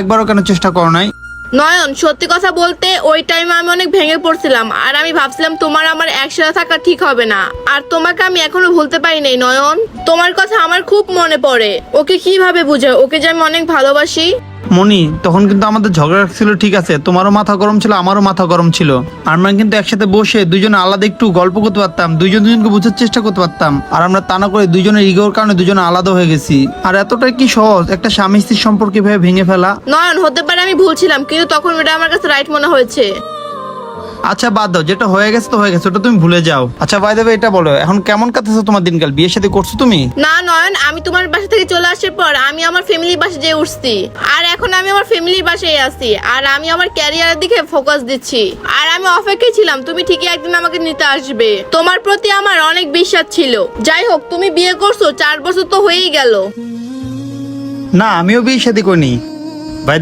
একবারও কেন চেষ্টা করো নাই? নয়ন, সত্যি কথা বলতে ওই টাইমে আমি অনেক ভেঙে পড়ছিলাম, আর আমি ভাবছিলাম তোমার আমার একসাথে থাকা ঠিক হবে না। আর তোমাকে আমি এখনও ভুলতে পারি নাই, নয়ন। তোমার কথা আমার খুব মনে পড়ে। ওকে কীভাবে বুঝে ওকে যে আমি অনেক ভালোবাসি। মনি তখন কিন্তু আমাদের ঝগড়া ছিল, ঠিক আছে, তোমারও মাথা গরম ছিল, আমারও মাথা গরম ছিল। আমরা কিন্তু একসাথে বসে দুজনে আলাদা একটু গল্প করতে পারতাম দুজন দুজনকে বোঝার চেষ্টা করতে পারতাম, আর আমরা তা না করে দুজনের ইগোর কারণে দুজনে আলাদা হয়ে গেছি। আর এতটাই কি সহজ, একটা স্বামী স্ত্রীর সম্পর্কে ভেবে ভেঙে ফেলা? নয়ন, হতে পারে আমি ভুলছিলাম কিন্তু তখন এটা আমার কাছে রাইট মনে হয়েছে। আচ্ছা বাদ দাও যেটা হয়ে গেছে তো হয়ে গেছে ওটা তুমি ভুলে যাও। আচ্ছা বাই দেবে এটা বলো এখন কেমন কাটতেছে তোমার দিনকাল? বিয়ে সাথে করছ তুমি? না নয়ন আমি তোমার বাসা থেকে চলে আসার পর আমি আমার ফ্যামিলির বাসা যেয়ে উঠছি। আর এখন আমি আমার ফ্যামিলির বাসায় আছি আর আমি আমার ক্যারিয়ারের দিকে ফোকাস দিচ্ছি। আর আমি অপেক্ষায় ছিলাম তুমি ঠিকই একদিন আমাকে নিতে আসবে। তোমার প্রতি আমার অনেক বিশ্বাস ছিল। যাই হোক তুমি বিয়ে করছ চার বছর তো হয়েই গেল। না আমিও বিয়ে সাথে করিনি। বাই